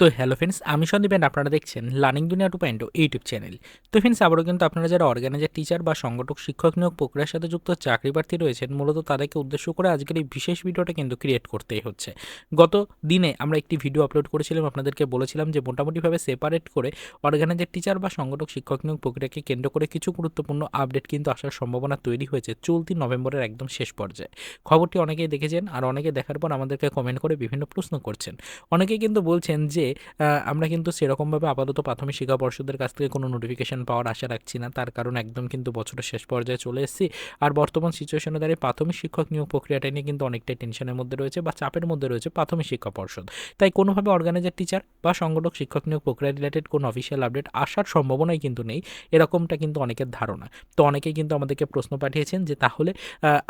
তো hello friends আমি সন্দীপেন আপনারা দেখছেন learning Duniya two point YouTube channel তো ফ্রেন্ডস আবারও কিন্তু আপনারা যারা অর্গানাইজার টিচার বা সংগঠক, শিক্ষক নিয়োগ প্রক্রিয়ার সাথে যুক্ত চাকরি প্রার্থী রয়েছেন, মূলত তাদেরকে উদ্দেশ্য করে আজকের এই বিশেষ ভিডিওটা কিন্তু ক্রিয়েট করতেই হচ্ছে। গত দিনে আমরা একটি ভিডিও আপলোড করেছিলাম, আপনাদেরকে বলেছিলাম যে মোটামুটিভাবে সেপারেট করে অর্গানাইজার টিচার বা সংগঠক, শিক্ষক নিয়োগ প্রক্রিয়াকে কেন্দ্র করে কিছু গুরুত্বপূর্ণ আপডেট কিন্তু আসার সম্ভাবনা তৈরি হয়েছে চলতি নভেম্বরের একদম শেষ পর্যায়ে। খবরটি অনেকেই দেখেছেন আর অনেকে দেখার পর আমাদেরকে কমেন্ট করে বিভিন্ন প্রশ্ন করছেন। অনেকেই কিন্তু বলছেন যে আমরা কিন্তু সেরকমভাবে আপাতত প্রাথমিক শিক্ষা পর্ষদের কাছ থেকে কোনো নোটিফিকেশন পাওয়ার আশা রাখছি না। তার কারণ একদম কিন্তু বছরের শেষ পর্যায়ে চলে এসেছি। আর বর্তমান সিচুয়েশনে দাঁড়িয়ে প্রাথমিক শিক্ষক নিয়োগ প্রক্রিয়াটা নিয়ে কিন্তু অনেকটাই টেনশনের মধ্যে রয়েছে বা চাপের মধ্যে রয়েছে প্রাথমিক শিক্ষা পর্ষদ। তাই কোনোভাবে অর্গানাইজার টিচার বা সংগঠক শিক্ষক নিয়োগ প্রক্রিয়া রিলেটেড কোনো অফিসিয়াল আপডেট আসার সম্ভাবনাই কিন্তু নেই। এরকমটা কিন্তু অনেকের ধারণা। তো অনেকেই কিন্তু আমাদেরকে প্রশ্ন পাঠিয়েছেন যে তাহলে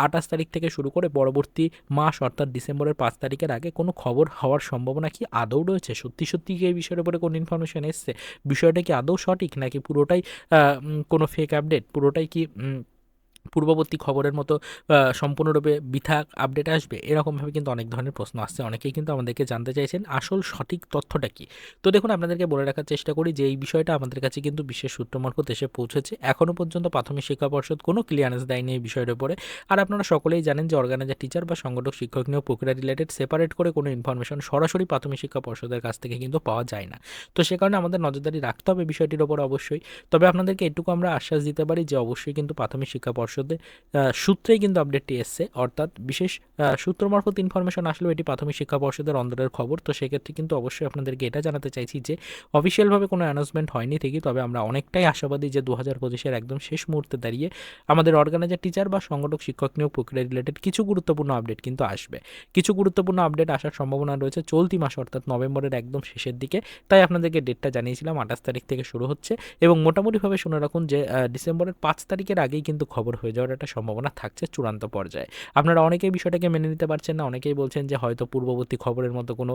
আঠাশ তারিখ থেকে শুরু করে পরবর্তী মাস অর্থাৎ ডিসেম্বরের পাঁচ তারিখের আগে কোনো খবর হওয়ার সম্ভাবনা কি আদৌ রয়েছে? সত্যি সত্যি কি এই বিষয়ের উপরে কোনো ইনফরমেশন এসছে? বিষয়টা কি আদৌ সঠিক নাকি পুরোটাই কোনো ফেক আপডেট পুরোটাই কি পূর্ববর্তী খবরের মতো সম্পূর্ণরূপে বৃথা আপডেট আসবে, এরকমভাবে কিন্তু অনেক ধরনের প্রশ্ন আসছে। অনেকেই কিন্তু আমাদেরকে জানতে চাইছেন, আসল সঠিক তথ্যটা কি? তো দেখুন, আপনাদেরকে বলে রাখার চেষ্টা করি যে, এই বিষয়টা আমাদের কাছে কিন্তু বিশেষ সূত্র মারফত এসে পৌঁছেছে। এখনও পর্যন্ত প্রাথমিক শিক্ষা পর্ষদ কোনো ক্লিয়ারেন্স দেয়নি এই বিষয়ের উপরে। আর আপনারা সকলেই জানেন যে অর্গানাইজার টিচার বা সংগঠক, শিক্ষক নিয়োগ প্রক্রিয়া রিলেটেড সেপারেট করে কোনো ইনফরমেশন সরাসরি প্রাথমিক শিক্ষা পর্ষদের কাছ থেকে কিন্তু পাওয়া যায় না। তো সে কারণে আমাদের নজরদারি রাখতে হবে বিষয়টির ওপর অবশ্যই। তবে আপনাদেরকে এটুকু আমরা আশ্বাস দিতে পারি যে, অবশ্যই কিন্তু প্রাথমিক শিক্ষা পর্ষদে আহ, সূত্রেই কিন্তু আপডেটটি এসছে। অর্থাৎ বিশেষ সূত্র মারফত ইনফরমেশন আসলেও এটি প্রাথমিক শিক্ষা পর্ষদের অন্দরের খবর। তো সেক্ষেত্রে কিন্তু অবশ্যই আপনাদেরকে এটা জানাতে চাইছি যে অফিসিয়ালভাবে কোনো অ্যানাউন্সমেন্ট হয়নি ঠিকই তবে আমরা অনেকটাই আশাবাদী যে দু হাজার পঁচিশের একদম শেষ মুহূর্তে দাঁড়িয়ে আমাদের অর্গানাইজার টিচার বা সংগঠক শিক্ষক নিয়োগ প্রক্রিয়া রিলেটেড কিছু গুরুত্বপূর্ণ আপডেট কিন্তু আসবে। কিছু গুরুত্বপূর্ণ আপডেট আসার সম্ভাবনা রয়েছে চলতি মাস অর্থাৎ নভেম্বরের একদম শেষের দিকে। তাই আপনাদেরকে ডেটটা জানিয়েছিলাম আঠাশ তারিখ থেকে শুরু হচ্ছে এবং মোটামুটিভাবে শুনে রাখুন যে ডিসেম্বরের পাঁচ তারিখের আগেই কিন্তু খবর হয়ে যাওয়ার একটা সম্ভাবনা থাকছে চূড়ান্ত পর্যায়ে। আপনারা অনেকেই বিষয়টাকে মেনে নিতে পারছেন না, অনেকেই বলছেন যে হয়তো পূর্ববর্তী খবরের মতো কোনো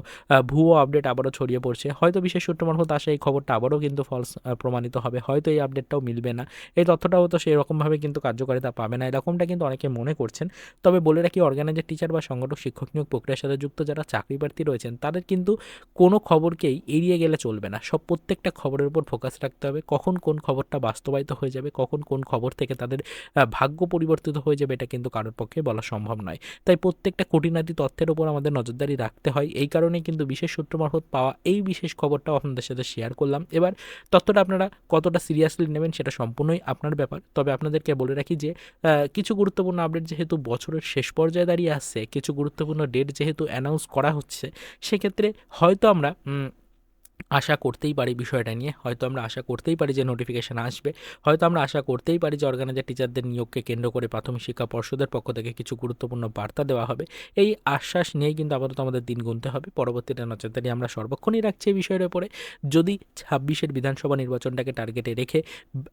ভুয়ো আপডেট আবারও ছড়িয়ে পড়ছে। হয়তো বিশেষ সূত্র মারফত আসে এই খবরটা আবারও কিন্তু ফলস প্রমাণিত হবে। হয়তো এই আপডেটটাও মিলবে না। এই তথ্যটাও তো সেই রকমভাবে কিন্তু কার্যকারিতা পাবে না। এরকমটা কিন্তু অনেকে মনে করছেন। তবে বলে রাখি অর্গানাইজার টিচার বা সংগঠক, শিক্ষক নিয়োগ প্রক্রিয়ার সাথে যুক্ত যারা চাকরি প্রার্থী রয়েছেন, তাদের কিন্তু কোনো খবরকেই এড়িয়ে গেলে চলবে না। সব প্রত্যেকটা খবরের উপর ফোকাস রাখতে হবে। কখন কোন খবরটা বাস্তবায়িত হয়ে যাবে, কখন কোন খবর থেকে তাদের ভাগ্য পরিবর্তিত হয়ে যাবে, এটা কিন্তু কারোর পক্ষে বলা সম্ভব নয়। তাই প্রত্যেকটা খুঁটিনাটি তথ্যের উপর আমাদের নজরদারি রাখতে হয়। এই কারণেই কিন্তু বিশেষ সূত্র মারফত পাওয়া এই বিশেষ খবরটাও আপনাদের সাথে শেয়ার করলাম। এবার তথ্যটা আপনারা কতটা সিরিয়াসলি নেবেন সেটা সম্পূর্ণই আপনার ব্যাপার। তবে আপনাদেরকে বলে রাখি যে কিছু গুরুত্বপূর্ণ আপডেট যেহেতু বছরের শেষ পর্যায়ে দাঁড়িয়ে আসছে, কিছু গুরুত্বপূর্ণ ডেট যেহেতু অ্যানাউন্স করা হচ্ছে, সেক্ষেত্রে হয়তো আমরা আশা করতেই পারি বিষয়টা নিয়ে। হয়তো আমরা আশা করতেই পারি যে নোটিফিকেশান আসবে। হয়তো আমরা আশা করতেই পারি যে অর্গানাইজার টিচারদের নিয়োগকে কেন্দ্র করে প্রাথমিক শিক্ষা পর্ষদের পক্ষ থেকে কিছু গুরুত্বপূর্ণ বার্তা দেওয়া হবে। এই আশ্বাস নিয়েই কিন্তু আপাতত আমাদের দিন গুনতে হবে। পরবর্তীতে নজরদারি আমরা সর্বক্ষণই রাখছি এই বিষয়ের উপরে যদি ছাব্বিশের বিধানসভা নির্বাচনটাকে টার্গেটে রেখে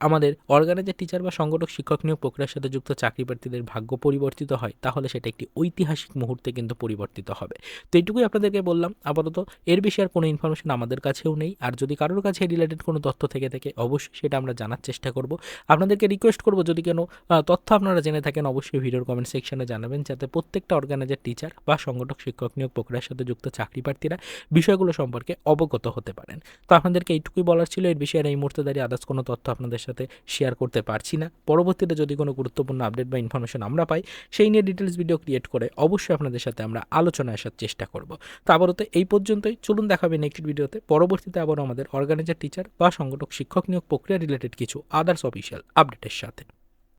আমাদের অর্গানাইজার টিচার বা সংগঠক শিক্ষক নিয়োগ প্রক্রিয়ার সাথে যুক্ত চাকরি প্রার্থীদের ভাগ্য পরিবর্তিত হয়, তাহলে সেটা একটি ঐতিহাসিক মুহূর্তে কিন্তু পরিবর্তিত হবে। তো এইটুকুই আপনাদেরকে বললাম। আপাতত এর বেশি আর কোনো ইনফরমেশন আমাদের কাছেও নেই। আর যদি কারোর কাছে রিলেটেড কোনো তথ্য থেকে থাকে, অবশ্যই সেটা আমরা জানার চেষ্টা করব। আপনাদেরকে রিকোয়েস্ট করব যদি কোনো তথ্য আপনারা জেনে থাকেন, অবশ্যই ভিডিওর কমেন্ট সেকশনে জানাবেন। যাতে প্রত্যেকটা অর্গানাইজার টিচার বা সংগঠক, শিক্ষক নিয়োগ প্রক্রিয়ার সাথে যুক্ত চাকরি প্রার্থীরা বিষয়গুলো সম্পর্কে অবগত হতে পারেন। তো আপনাদেরকে এইটুকুই বলার ছিল। এর বিষয়ে এই মুহূর্তে দাঁড়িয়ে আদার্স কোনো তথ্য আপনাদের সাথে শেয়ার করতে পারছি না। পরবর্তীতে যদি কোনো গুরুত্বপূর্ণ আপডেট বা ইনফরমেশন আমরা পাই, সেই নিয়ে ডিটেলস ভিডিও ক্রিয়েট করে অবশ্যই আপনাদের সাথে আমরা আলোচনায় আসার চেষ্টা করব। তো আপাতত এই পর্যন্তই। চলুন দেখাবে নেক্সট ভিডিওতে পরবর্তীতে আবার আমাদের অর্গানাইজার টিচার বা সংগঠক, শিক্ষক নিয়োগ প্রক্রিয়া রিলেটেড কিছু আদার্স অফিসিয়াল আপডেটের সাথে।